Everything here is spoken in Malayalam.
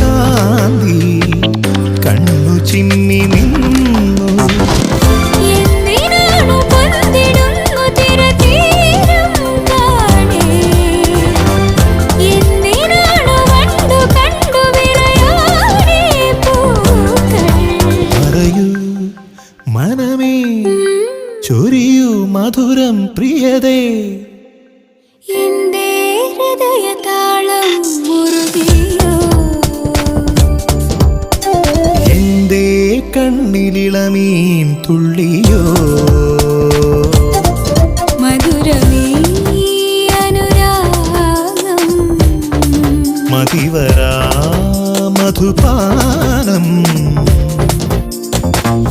കാന്തി കണ്ണു ചിമ്മി നിന്നു. മനമേ ചൊരിയൂ മധുരം പ്രിയതേ. കണ്ണിലിളമീൻ തുള്ളിയോ? മതിവരാ മധുപാനം.